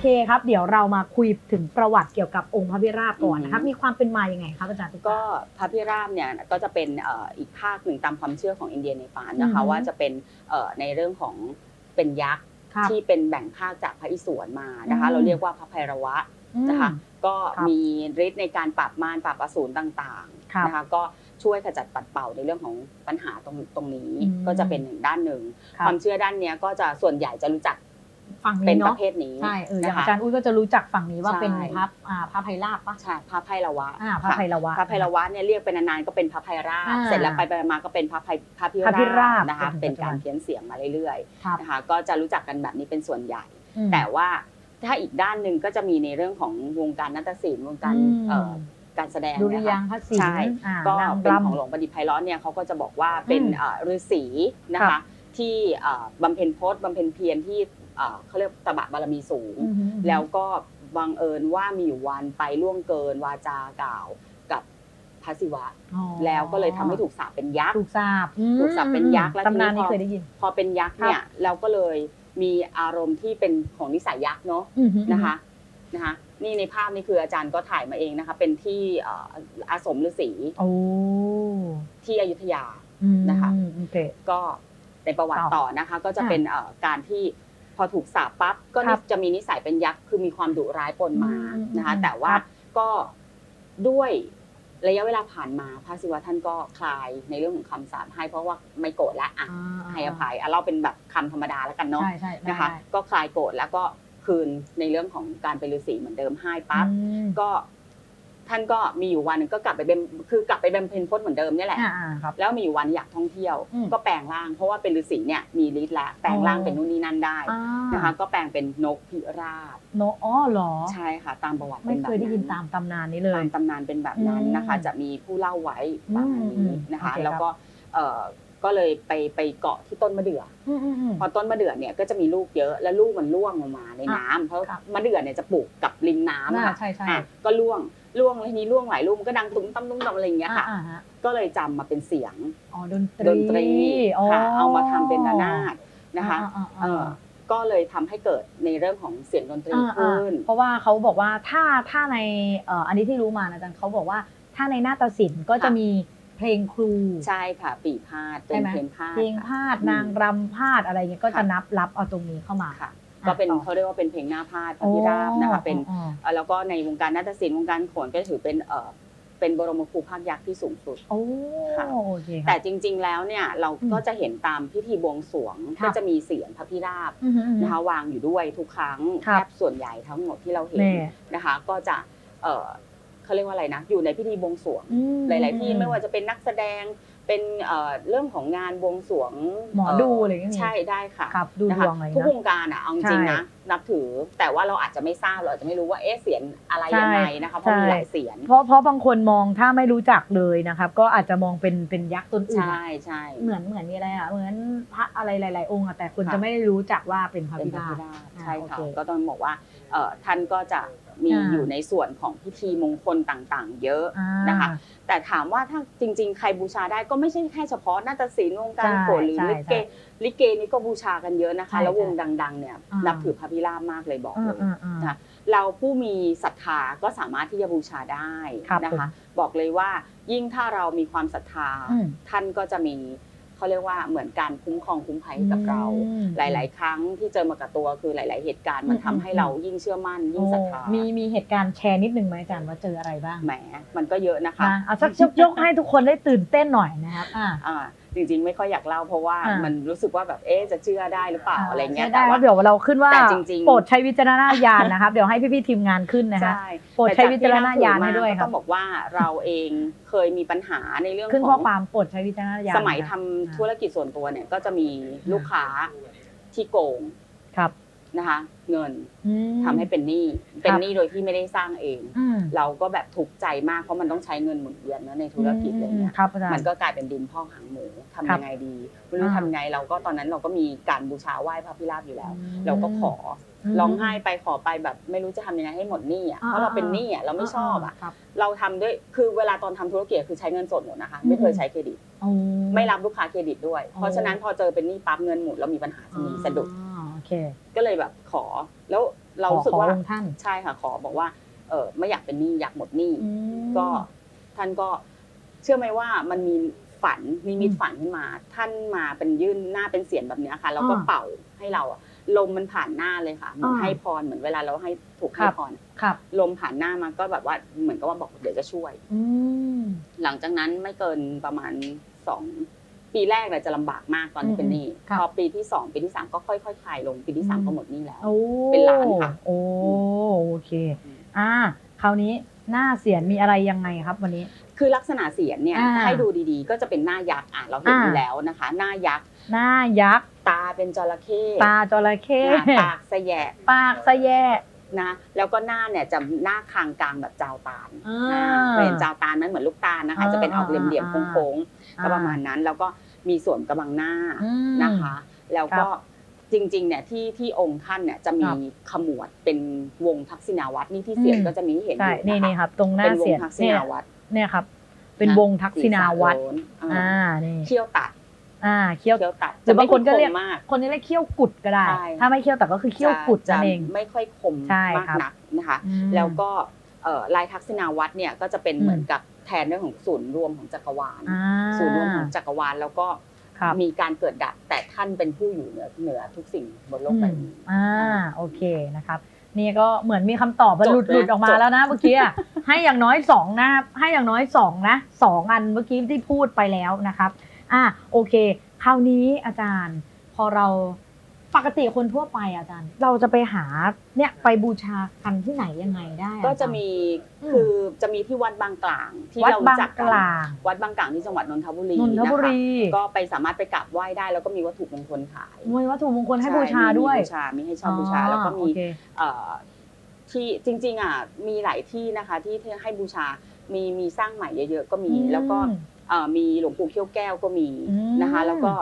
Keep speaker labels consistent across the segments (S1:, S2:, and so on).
S1: เคครับ เดี๋ยวเรามาคุยถึงประวัติเกี่ยวกับองค์พระพิราบก่อนนะครับ
S2: อือฮึ
S1: มีความเป็นมายังไงครับอาจารย์ตุ๊ก
S2: ก็
S1: ตา
S2: พระพิราบเนี่ยก็จะเป็นเอ่ออีกภาคหนึ่งตามความเชื่อของอินเดียในปานนะคะ
S1: อือฮึ
S2: ว่าจะเป็นเอ่อในเรื่องของเป็นยักษ์
S1: ครับ
S2: ที่เป็นแบ่งภาคจากพระอิศวรมานะคะ
S1: อืม
S2: เราเรียกว่าพระไพรวะ
S1: อืม
S2: นะคะก็
S1: ครับ
S2: มีฤทธิ์ในการปราบมารปราบอสูรต่าง
S1: ครับ
S2: ๆนะคะก็ช่วยขจัดปัดเป่าในเรื่องของปัญหาตรงตรงนี้
S1: อืม
S2: ก็จะเป็นหนึ่งด้านหนึ่ง
S1: ครับ
S2: ความเชื่อด้านเนี้ยก็จะส่วนใหญ่จะรู้จัก
S1: ฝั่ง
S2: เป็
S1: นี้
S2: นประ
S1: เนาะ
S2: เภทนี้
S1: ใช่เอออย่าง
S2: นะคะ
S1: อาจารย์อุ้ยก็จะรู้จักฝั่งนี้ว่า
S2: ใช่
S1: เป็นพระอ่าพระไพราบปะ
S2: ใช่พระไพรวะ
S1: อ่าพระ
S2: ค่
S1: ไพรวะ
S2: พระไพรวะเนี่ยเรียกเป็นนานๆก็เป็นพระไพราบ
S1: อ่า
S2: เสร็จแล้วไปไปมาก็เป็นพระไพพระพิ
S1: พระพิรา
S2: รา
S1: บบ
S2: นะคะ
S1: จนถึง
S2: เป็น
S1: ปัจจุบัน
S2: การเพี้ยนเสียงมาเรื่อย
S1: ครับ
S2: ๆนะคะก็จะรู้จักกันแบบนี้เป็นส่วนใหญ่
S1: อืม
S2: แต่ว่าถ้าอีกด้านหนึ่งก็จะมีในเรื่องของวงการนาฏศิลป์วงการ
S1: อืม
S2: เอ่อการแสดง
S1: ดุริ
S2: นะ
S1: ยา
S2: คะ
S1: งคศิล
S2: ใช่
S1: ป์อ่า
S2: ก็
S1: นาง
S2: เป็นของ
S1: รำ
S2: หลวงประดิษฐ์ไพเราะเนี่ยเขาก็จะบอกว่าเป็น
S1: อืม
S2: เอ่อฤาษีนะ
S1: ครั
S2: คะ
S1: บ
S2: ที่เอ่อบำเพ็ญพจน์บำเพ็ญเพียรที่ เอ่อเขาเรียกตบะบารมีสูง
S1: อืมอืม
S2: แล้วก็บังเอิญว่ามีอยู่วันไปล่วงเกินวาจากล่าวกับพระศิวะ
S1: อ๋อ
S2: แล้วก็เลยทำให้ถูกสาปเป็นยักษ์
S1: ถูกสาบ
S2: ถูกสาปเป็นยักษ์แล้ว
S1: ตำนาน
S2: ทีนี้
S1: นี้
S2: พอ
S1: เคยได้ยิน
S2: พอเป็นยักษ์เนี่ยเราก็เลยมีอารมณ์ที่เป็นของนิสัยยักษ์เนาะ
S1: อืม
S2: นะคะนะคะนี่ในภาพนี่คืออาจารย์ก็ถ่ายมาเองนะคะ เป็นที่เอ่ออาสมฤาษี
S1: โอ้
S2: ที่อยุธยา
S1: อืม
S2: นะคะ
S1: โอเค
S2: ก็ในประวัติ
S1: ต่อ
S2: ต่อนะคะ ก็จะ
S1: ค่ะ
S2: เป็นเอ่อการที่พ อถูกสาปปั๊บก็
S1: ครับ
S2: จะมีนิสัยเป็นยักษ์คือมีความดุร้ายปนมา
S1: อืม
S2: นะคะ
S1: อืม
S2: แต่ว่า
S1: ครับ
S2: ก็ด้วยระยะเวลาผ่านมาพระศิวะท่านก็คลายในเรื่องของคำสาปให้เพราะว่าไม่โกรธแล้วอะ
S1: อ่า
S2: ให้อภัยอะเราเป็นแบบคำธรรมดาแล้วกันเนาะ
S1: ใช่ใช่ได้
S2: นะคะ
S1: ได้
S2: ก็คลายโกรธแล้วก็คืนในเรื่องของการเป็นฤาษีเหมือนเดิมให้ปั๊บ
S1: อืม
S2: ก็ ท่านก็มีอยู่วันหนึงก็กลับไปเป็นคือกลับไปเป็นเพนพจน์เหมือนเดิมเนี่ยแหละ
S1: อ่าอ่าครับ
S2: แล้วมีอยู่วันอยากท่องเที่ยว
S1: อืม
S2: ก็แปลงร่างเพราะว่าเป็นฤาษีเนี่ยมีฤทธิ์แล้วแปลงร่าง
S1: อ๋อ
S2: เป็นนู่นนี่นั่นได้
S1: อ่า
S2: นะคะ ก็แปลงเป็นนกพิราบ
S1: โนอ๋อเหรอ
S2: ใช่ค่ะ ตามประวัติ
S1: ไม่
S2: เป็นแบบ
S1: เคยได้ยิน
S2: นั้น
S1: ตามตำนานนี้เลย
S2: ตามตำนานเป็นแบบนั้นนะคะ
S1: อืม
S2: จะมีผู้เล่าไว้ประมาณ
S1: อื
S2: นี้
S1: ม
S2: นะคะ
S1: โอเคครับ
S2: แล้วก็เอ่อก็เลยไปไปเกาะที่ต้นมะเดื่อ
S1: อืมอืมอืม
S2: พอต้นมะเดื่อเนี่ยก็จะมีลูกเยอะแล้วลูกมันร่วงลงมาในน้ำเพราะ
S1: ครับ
S2: มะเดื่อเนี่ยจะปลูกกับริมน้ำ
S1: อ่า
S2: ค่ะ
S1: ใช่ใช่
S2: อะก็ร่วง ร่วงแล้วทีนี้ร่วงหลายลูกมันก็ดังตุ้มตั้มตุ้มตั้มอะไรอย่างเงี้ยค่ะ
S1: อ่าฮะ
S2: ก็เลยจำมาเป็นเสียง
S1: อ๋อดนตรี
S2: ดนตรี
S1: อ๋อ
S2: ค่ะเอามาทำเป็นระนาดนะคะ
S1: อ่า
S2: เอ
S1: อ่า
S2: อก็เลยทำให้เกิดในเรื่องของเสียงดนตรี
S1: อ่าอ่า
S2: ขึ้น
S1: เพราะว่าเขาบอกว่าถ้าถ้าในเอ่ออันนี้ที่รู้มานะอาจารย์เขาบอกว่าถ้าในนาฏศิลป์ก็จะ
S2: ค่ะ
S1: มีเพลงครู
S2: ใช่ค่ะปีพาดเป็
S1: ใช่
S2: น
S1: ไหม
S2: เพลงพาด
S1: เพลง
S2: ค่ะ
S1: พาด
S2: อืม
S1: นางรำพาดอะไรเงี้ยก็จะ
S2: ค่ะ
S1: นับรับเอาตรงนี้เข้ามา
S2: ค่ะ
S1: อะ
S2: ก็เป็น
S1: ต่อ
S2: เขาเรียกว่าเป็นเพลงหน้าพาดพระพิราบนะคะเป็น
S1: อ๋อ
S2: เอ่อแล้วก็ในวงการนาฏศิลป์วงการโขนก็ถือเป็นเออเป็นบรมครูภาคยักษ์ที่สูงสุด
S1: โอ้
S2: ค่ะ
S1: โอเคค่ะ
S2: แต่จริง ๆ แล้วเนี่ยเรา
S1: อืม
S2: ก็จะเห็นตามพิธีบวงสรวง
S1: ครับ
S2: ก็จะมีเสียงพระพิราบ
S1: อือหืออือหือ
S2: นะคะวางอยู่ด้วยทุกครั้ง
S1: ครั
S2: แท
S1: บบ
S2: ส่วนใหญ่ทั้งหมดที่เราเห็น
S1: แน่
S2: นะคะ ก็จะเออเขาเรียกว่าอะไรนะอยู่ในพิธีบวงสรวง
S1: อืม
S2: หลาย ๆ ที่ไม่ว่าจะเป็นนักแสดง เป็นเอ่อเรื่องของงานบวงสรวง
S1: หมอดูอะไรอย่างเงี้ยมี
S2: ใช่ได้ค่ะ
S1: ครับดู
S2: นะ
S1: ด
S2: คะ
S1: วงอะไร
S2: ทุก
S1: นะ
S2: วงการอะเอาจริงๆนะนับถือ แต่ว่าเราอาจจะไม่ทราบเราอาจจะไม่รู้ว่าเอ๊ะเสียงอะไร
S1: ใช่
S2: ยังไงนะคะเพราะมี
S1: ใช่
S2: หลายเสียง
S1: เพราะเพราะบางคนมองถ้าไม่รู้จักเลยนะครับ ก็อาจจะมองเป็นเป็นยักษ์ตนอื่น
S2: ใช่ใช่
S1: เหมือนเหมือนมีอะไรอะเหมือนพระอะไรหลาย ๆ องค์อะแต่คน
S2: ค่ะ
S1: จะไม่ได้รู้จักว่าเป็นพระ
S2: เป็น
S1: พิ
S2: พระ
S1: รา
S2: พิ
S1: บ
S2: ราบ
S1: อ่า
S2: ใช่ค่ะ
S1: โอเค
S2: ก็ต้องบอกว่าเอ่อท่านก็จะมี
S1: อ่า
S2: อยู่ในส่วนของพิธีมงคลต่างๆ เยอะ
S1: อ่า
S2: นะคะ แต่ถามว่าถ้าจริง ๆ ใครบูชาได้ก็ไม่ใช่แค่เฉพาะนาฏศิลป์วงการ
S1: ใช่
S2: โขนหรือ
S1: ใช่
S2: ลิเก
S1: ใช่
S2: ลิเกนี่ก็บูชากันเยอะนะคะ
S1: ใช่
S2: แล้ววง
S1: ใช่
S2: ดังๆเนี่ย
S1: อ่านั
S2: นับถือพระพิราบมากเลยบอก
S1: อ่า
S2: เลย
S1: อ่าอ่า
S2: นะเราผู้มีศรัทธาก็สามารถที่จะบูชาได้
S1: ครับ
S2: นะคะ บอกเลยว่ายิ่งถ้าเรามีความศรัทธา
S1: อืม
S2: ท่านก็จะมีเขาเรียกว่าเหมือนการคุ้มครองคุ้มภัยให้กับเรา
S1: อืม
S2: หลาย ๆ ครั้งที่เจอมากับตัวคือหลาย ๆ เหตุการณ์มัน
S1: อืม
S2: ทำให้
S1: อืม
S2: เรายิ่งเชื่อมั่นยิ่งศรัทธา
S1: โอ้มีมีเหตุการณ์แชร์นิดนึงไหมอาจารย์ว่าเจออะไรบ้าง
S2: แหมมันก็เยอะนะคะ
S1: นะเอาสักยกยกให้ทุกคนได้ตื่นเต้นหน่อยนะครับอ่า
S2: อ่าจริง ๆ ไม่ค่อยอยากเล่าเพราะว่า
S1: อ่ามั
S2: มันรู้สึกว่าแบบเอ๊ะจะเชื่อได้หรือเปล่าอะไรเงี้ย
S1: ได้
S2: แต่
S1: ครั
S2: ว่า
S1: บเดี๋ยวเราขึ้นว่า
S2: แต่จริงๆ
S1: โปรดใช้วิจารณญาณนะครับ เดี๋ยวให้พี่ๆทีมงานขึ้นนะฮะ
S2: ใช่
S1: โปรดใช้วิจารณญาณให้ด้วย
S2: แต่
S1: ค
S2: จกที่เล่าสู่มาก็
S1: รับ
S2: ต้องบอกว่าเราเองเคยมีปัญหาในเรื่อง
S1: ขึ้น
S2: ข
S1: ข้
S2: อ
S1: องความโปรดใช้วิจารณญาณ
S2: สมัยทำ
S1: นะ
S2: ธุรกิจส่วนตัวเนี่ยก็จะมีลูกค้าที่โกง
S1: ครับ
S2: นะคะ เงิน
S1: อืม
S2: ทำให้เป็นหนี้เป็น
S1: ครับ
S2: หนี้โดยที่ไม่ได้สร้างเอง
S1: อืม
S2: เราก็แบบทุกข์ใจมากเพราะมันต้องใช้เงินหมุนเวียนเนอะในธุรกิจอะไรเงี้ย
S1: ครับอาจารย์
S2: มันก็กลายเป็นดินพอกหางหมูทำ
S1: ครับ
S2: ยังไงดีไม่รู้
S1: อ่า
S2: ทำไงเราก็ตอนนั้นเราก็มีการบูชาไหว้พระพิราบอยู่แล้ว
S1: อืม
S2: เราก็ขออ
S1: ม
S2: ร้องไห้ไปขอไปแบบไม่รู้จะทำยังไงให้หมดหนี้อะ
S1: อ่า
S2: เพราะเราเป็นหนี้อะเราไม่ชอบอะ
S1: ครับ
S2: เราทำด้วยคือเวลาตอนทำธุรกิจคือใช้เงินสดหมดนะคะ ไม่เคยใช้เครดิต
S1: โอ้
S2: ไม่รับลูกค้าเครดิตด้วย
S1: อ๋อ
S2: เพราะฉะนั้นพอเจอเป็นหนี้ปั๊บเงินหมดเรามีปัญหาจะมีสะดุด
S1: อ่าโอ เค
S2: ก็เลยแบบขอ แล้วเรา
S1: ขอ
S2: รู้สึก
S1: ขอ
S2: ว่า
S1: องค์ท่าน
S2: ใช่ค่ะขอบอกว่าเออไม่อยากเป็นหนี้อยากหมดหนี้
S1: อืม
S2: ก็ท่านก็เชื่อไหมว่ามันมีฝันนิมิต
S1: อืม
S2: ฝันขึ้นมา ท่านมาเป็นยื่นหน้าเป็นเสียงแบบเนี้ยค่ะแล้วก็
S1: อ่า
S2: เป่าให้เราอะลมมันผ่านหน้าเลยค่ะเหมือน
S1: อ่า
S2: ให้พรเหมือนเวลาเราให้ถูก
S1: ครั
S2: ให้
S1: บ
S2: พร
S1: ครับ
S2: ลมผ่านหน้ามาก็แบบว่าเหมือนกับว่าบอกเดี๋ยวจะช่วย
S1: อืม
S2: หลังจากนั้นไม่เกินประมาณสอง ปีแรกเนี่ยจะลำบากมากตอนที่เป็นหนี้
S1: ครับ
S2: พอปีที่สองปีที่สามก็ค่อยๆคลายลงปีที่สาม
S1: อืม
S2: ก็หมดหนี้แล้ว
S1: โอ้
S2: เป็นล้านค่ะ
S1: โอ้โอเค อ่า คราวนี้หน้าเสียนมีอะไรยังไงครับวันนี้
S2: คือลักษณะเสียงเนี่ย
S1: อ่า
S2: ถ้าให้ดูดีๆ ก็จะเป็นหน้ายักษ์อะเราเห็น
S1: อ่า
S2: อยู่แล้วนะคะ หน้ายักษ์
S1: หน้ายักษ์
S2: ตาเป็นจระเข้
S1: ตาจระเข้
S2: อ่าปากสะแยะ
S1: ปากสะแยะ
S2: นะแล้วก็หน้าเนี่ยจะหน้าคางกลางแบบจาวตาล
S1: อ่า
S2: อ่าเคยเห็นจาวตาลไหมเหมือนลูกตาลนะคะ
S1: อ่า
S2: จะเป็นออกเหลี่ยม
S1: อ่า
S2: ๆโค้งๆ ก็ประมาณนั้นแล้วก็มีส่วนกระบังหน้า
S1: อืม
S2: นะคะ แล้วก็
S1: ครับ
S2: จริงๆเนี่ยที่ที่องค์ท่านเนี่ยจะมี
S1: ครับ
S2: ขมวดเป็นวงทักษิณาวัตรนี่ที่เสียง
S1: อืม
S2: ก็จะมีให้เห็นอ
S1: ใช่
S2: ยู่
S1: นี่
S2: นะ
S1: นี่
S2: คะ
S1: ครับตรงหน้า
S2: เป็นว
S1: เสี
S2: ง
S1: ยน
S2: ทักษิ
S1: เนี่ย
S2: ณาวัตร
S1: เนี่ยครับ เป็นวงทักษิณาวัตร
S2: ศีรษะโล้นอ่า
S1: อ่านี่
S2: เขี้ยวตัด
S1: อ่าเขี้ยว
S2: เขี้ยวตัด
S1: หรือบางคนก็เรียก
S2: จะไม่มาก
S1: คนนี้เรียกเขี้ยวกุดก็ได้
S2: ใช่
S1: ถ้าไม่เขี้ยวแต่ก็คือเขี้ยวกุด
S2: จะ
S1: นั่นเอง
S2: ไม่ค่อยคม
S1: ใช่
S2: มาก
S1: ครับ
S2: นักนะคะ
S1: อืม
S2: แล้วก็เอ่อลายทักษิณาวัตรเนี่ยก็จะเป็น
S1: อืม
S2: เหมือนกับ แทนเรื่องของศูนย์รวมของจักรวาล
S1: อ่า
S2: ศูนย์รวมของจักรวาลแล้วก็
S1: ครับ
S2: มีการเกิดดับแต่ท่านเป็นผู้อยู่เหนือเหนือทุกสิ่งบนโลกใบนี้
S1: อ่าโอเคนะครับ นี่ก็เหมือนมีคำตอบมัน
S2: จบ
S1: หลุด
S2: เลย
S1: หลุดออกมา
S2: จบ
S1: แล้วนะเมื่อกี้อะ ให้อย่างน้อยสองนะครับให้อย่างน้อยสองนะสองอันเมื่อกี้ที่พูดไปแล้วนะครับ อ่าโอเค คราวนี้อาจารย์ พอเรา ปกติคนทั่วไปอาจารย์ เราจะไปหาเนี่ยไปบูชากันที่ไหนยังไงได้อ
S2: ก็จะ
S1: อาารย์
S2: มี
S1: อืม
S2: คือจะมีที่วัดบางกลางที่
S1: วัด
S2: เรา
S1: บาง
S2: จัก
S1: ก
S2: กัน
S1: ลาง
S2: วัดบางกลางที่จังหวัดนนทบุรี
S1: นนทบุรี
S2: นะคะก็ไปสามารถไปกราบไหว้ได้ แล้วก็มีวัตถุมงคลขาย
S1: มวยวัตถุมงคลให้
S2: ช่
S1: บูชาด้วย
S2: มีบูชามีให้เช่าบูชาแล้วก็มี
S1: อ๋อโอเค
S2: เอ่อที่จริงๆอะมีหลายที่นะคะที่ที่ให้บูชามีมีสร้างใหม่เยอะๆก็มี
S1: อืม
S2: แล้วก็เอ่อมีหลวงปู่เขี้ยวแก้วก็มี
S1: อืม
S2: นะคะ แล้วก็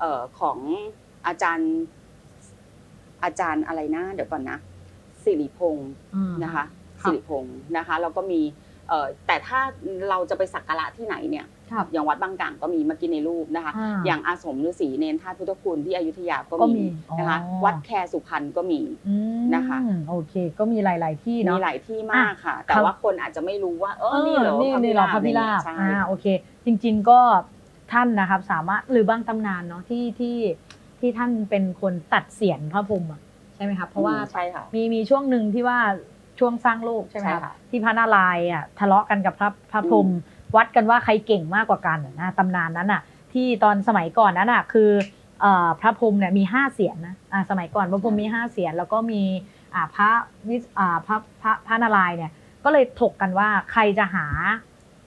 S2: เอ่อของอาจารย์ อาจารย์อะไรนะเดี๋ยวก่อนนะสิริพงศ์
S1: อืม
S2: นะคะ
S1: ครับ
S2: สิริพงศ์นะคะแล้วก็มีเอ่อแต่ถ้าเราจะไปสักการะที่ไหนเนี่ย
S1: ครับ
S2: อย่างวัดบางกลางก็มีเมื่อกี้ในรูปนะคะ
S1: อ่า
S2: อย่างอาสมฤาษีเนนธาตุพุทธคุณที่อยุธยาก็
S1: ก็มี
S2: มีนะคะ
S1: อ๋อ
S2: วัดแคสุพรรณก็มี
S1: อืม
S2: นะคะ
S1: โอเค ก็มีหลาย ๆ ที่เนาะ
S2: มีหลายที่มากค่ะ แต่
S1: ครับ
S2: ว่าคนอาจจะไม่รู้ว่าเอ
S1: เอ
S2: อ
S1: อ
S2: นี่เหรอ
S1: นี่นี่เหรอพระพิราบ
S2: ใช่
S1: อ่าโอเค จริง ๆ ก็ท่านนะครับสามารถหรือบางตำนานเนาะที่ที่ ที่ท่านเป็นคนตัดเสียนพระพรหมอะใช่ไหมครับเพราะว่า
S2: ใช่ค่ะ
S1: มีมีช่วงหนึ่งที่ว่าช่วงสร้างโลกใช่ไหมครับ
S2: ใช่ค่ะ
S1: ที่พระนารายณ์อะทะเลาะกันกับพระพระพรหม
S2: อืม
S1: วัดกันว่าใครเก่งมากกว่ากันนะตำนานนั้นอะ ที่ตอนสมัยก่อนนั้นอะคือเอ่อพระพรหมเนี่ยมีห้าเสียนนะอ่าสมัยก่อนพระพรหมมีห้าเสียนแล้วก็มีอ่าพระวิสอ่าพระพระพระนารายณ์เนี่ย ก็เลยถกกันว่าใครจะหา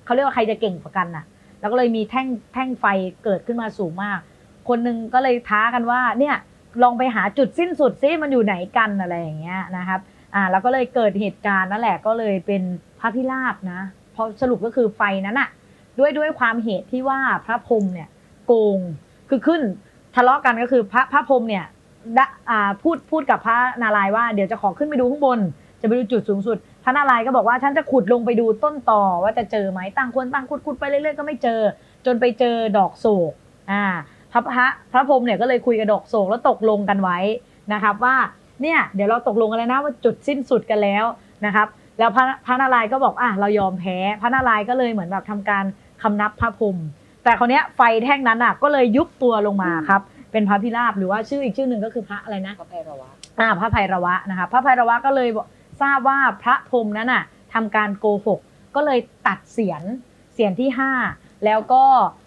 S1: เขาเรียกว่าใครจะเก่งกว่ากันน่ะ แล้วก็เลยมีแท่งแท่งไฟเกิดขึ้นมาสูงมาก คนหนึ่งก็เลยท้ากันว่าเนี่ยลองไปหาจุดสิ้นสุดซิมันอยู่ไหนกันอะไรอย่างเงี้ยนะครับอ่าแล้วก็เลยเกิดเหตุการณ์นั่นแหละก็เลยเป็นพระพิราบนะเพราะสรุปก็คือไฟนั้นอะด้วยด้วยความเหตุที่ว่าพระพรหมเนี่ยโกงคือขึ้นทะเลาะกันก็คือพระพระพรหมเนี่ยดะอ่าพูดพูดกับพระนารายณ์ว่าเดี๋ยวจะขอขึ้นไปดูข้างบน จะไปดูจุดสูงสุด พระนารายณ์ก็บอกว่าฉันจะขุดลงไปดูต้นต่อว่าจะเจอไหมต่างคนต่างขุดขุดไปเรื่อยๆก็ไม่เจอ จนไปเจอดอกโศกอ่า พระพระพระพรหมเนี่ยก็เลยคุยกับดอกโศกแล้วตกลงกันไว้นะครับ ว่าเนี่ยเดี๋ยวเราตกลงกันแล้วนะว่าจุดสิ้นสุดกันแล้วนะครับแล้วพระพระนารายณ์ก็บอกอะเรายอมแพ้พระนารายณ์ก็เลยเหมือนแบบทำการคำนับพระพรหมแต่คราวเนี้ยไฟแท่งนั้นอะก็เลยยุบตัวลงมาครับเป็นพระพิราบหรือว่าชื่ออีกชื่อหนึ่งก็คือพระอะไรนะ
S2: พระไพรวะ
S1: อ่าพระไพรวะนะคะพระไพรวะก็เลยบอกทราบว่าพระพรหมนั้นน่ะทำการโกหกก็เลยตัดเสียนเสียนที่ห้าแล้วก็อ่า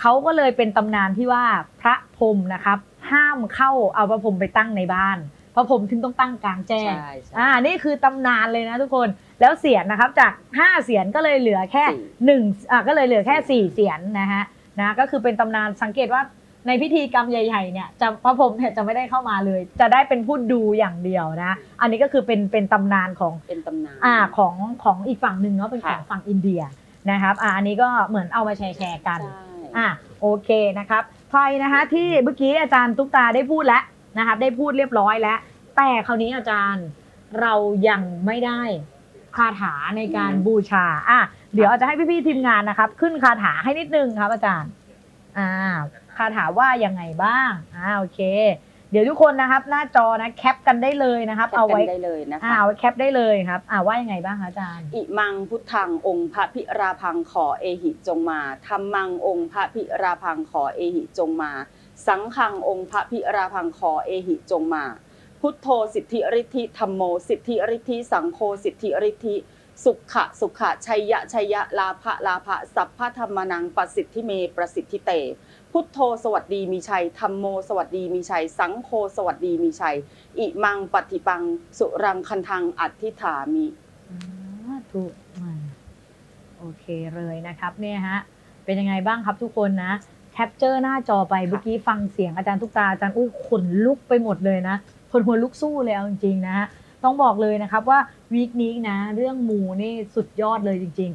S1: เขาก็เลยเป็นตำนานที่ว่าพระพรหมนะครับ ห้ามเข้าเอาพระพรหมไปตั้งในบ้านพระพรหมถึงต้องตั้งกลางแจ้ง
S2: ใช่ใช่
S1: อ่านี่คือตำนานเลยนะทุกคนแล้วเสียนนะครับจาก 5 เสียนก็เลยเหลือแค่
S2: สี่
S1: หนึ่งอ่าก็เลยเหลือแค่ 4 เสียนนะฮะนะก็คือเป็นตำนานสังเกตว่าในพิธีกรรมใหญ่ๆเนี่ยจะพระพรหมเนี่ยจะไม่ได้เข้ามาเลย จะได้เป็นผู้ดูอย่างเดียวนะ อันนี้ก็คือเป็นเป็นตำนานของ
S2: เป็นตำนาน
S1: อ่าของของอีกฝั่งหนึ่งเนาะเป็นของ
S2: ค่ะ
S1: ฝั่งอินเดีย นะครับอ่าอันนี้ก็เหมือนเอามาแชร์แชร์กัน
S2: ใช่
S1: อะโอเคนะครับใครนะคะที่เมื่อกี้อาจารย์ตุ๊กตาได้พูดแล้วนะครับได้พูดเรียบร้อยแล้ว แต่คราวนี้อาจารย์เรายังไม่ได้คาถาในการบูชาอะเดี๋ยวอาจจะให้พี่ๆทีมงานนะครับ ขึ้นคาถาให้นิดนึงครับอาจารย์อ่าคาถาว่ายังไงบ้างอ่าโอเค เดี๋ยวทุกคนนะครับหน้าจอนะแคปกันได้เลยนะครับ
S2: แคป
S1: เอา
S2: กัน
S1: ไว้
S2: ได้เลยนะ
S1: อ่า
S2: คะ
S1: เอาไว้แคปได้เลยครับอ่าว่ายังไงบ้างคะอาจารย์
S2: อิมังพุทธังองค์พระพิราพังขอเอหิจงมาธรรมังองค์พระพิราพังขอเอหิจงมา สังฆังองค์พระพิราพังขอเอหิจงมา พุทโธสิทธิฤทธิธรรมโมสิทธิฤทธิสังโฆสิทธิฤทธิสุขะสุขะชัยยะชัยยะลาภะลาภะสัพพะธรรมนังประสิทธิเมประสิทธิเต พุทโธสวัสดีมีชัยธรรมโมสวัสดีมีชัย สังโฆสวัสดีมีชัย อิมังปฏิปัง สุรังคันทังอัตถิฐามิ
S1: ถูกโอเคเลยนะครับเนี่ยฮะเป็นยังไงบ้างครับทุกคนนะแคปเจอร์หน้าจอไปเมื่อกี้ฟังเสียงอาจารย์ทุกตาอาจารย์อุ้ยขนลุกไปหมดเลยนะคนหัวลุกสู้เลยเอาจริงๆนะต้องบอกเลยนะครับว่าวีคนี้นะ เรื่องมูนี่สุดยอดเลยจริง